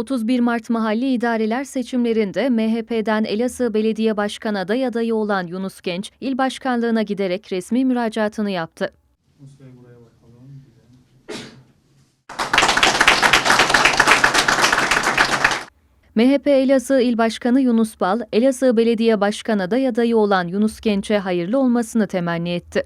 31 Mart mahalli idareler seçimlerinde MHP'den Elazığ Belediye Başkan aday adayı olan Yunus Genç, il başkanlığına giderek resmi müracaatını yaptı. MHP Elazığ İl Başkanı Yunus Bal, Elazığ Belediye Başkan aday adayı olan Yunus Genç'e hayırlı olmasını temenni etti.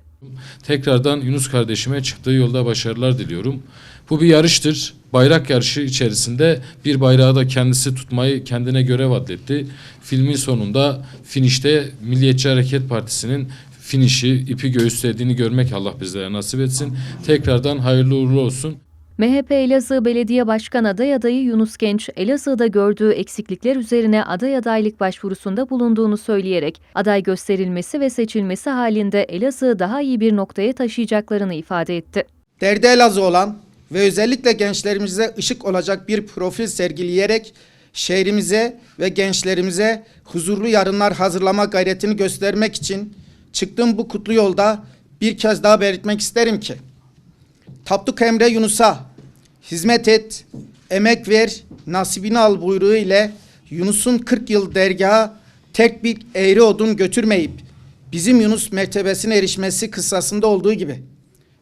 Tekrardan Yunus kardeşime çıktığı yolda başarılar diliyorum. Bu bir yarıştır. Bayrak yarışı içerisinde bir bayrağı da kendisi tutmayı kendine görev adletti. Filmin sonunda finişte Milliyetçi Hareket Partisi'nin finişi, ipi göğüslediğini görmek Allah bizlere nasip etsin. Tekrardan hayırlı uğurlu olsun. MHP Elazığ Belediye Başkan aday adayı Yunus Genç, Elazığ'da gördüğü eksiklikler üzerine aday adaylık başvurusunda bulunduğunu söyleyerek aday gösterilmesi ve seçilmesi halinde Elazığ'ı daha iyi bir noktaya taşıyacaklarını ifade etti. Derdi Elazığ olan ve özellikle gençlerimize ışık olacak bir profil sergileyerek şehrimize ve gençlerimize huzurlu yarınlar hazırlama gayretini göstermek için çıktığım bu kutlu yolda bir kez daha belirtmek isterim ki Tapduk Emre Yunus'a hizmet et, emek ver, nasibini al buyruğu ile Yunus'un 40 yıl dergaha tek bir eğri odun götürmeyip bizim Yunus mertebesine erişmesi kıssasında olduğu gibi.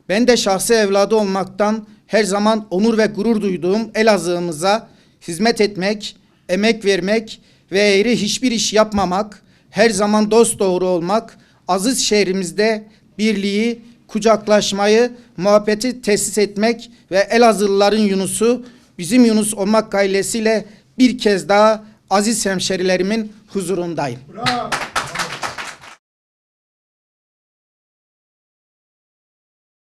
Ben de şahsi evladı olmaktan her zaman onur ve gurur duyduğum Elazığ'ımıza hizmet etmek, emek vermek ve eğri hiçbir iş yapmamak, her zaman dost doğru olmak, aziz şehrimizde birliği, kucaklaşmayı, muhabbeti tesis etmek ve Elazığlıların Yunus'u bizim Yunus olmak gailesiyle bir kez daha aziz hemşerilerimin huzurundayım. Bravo.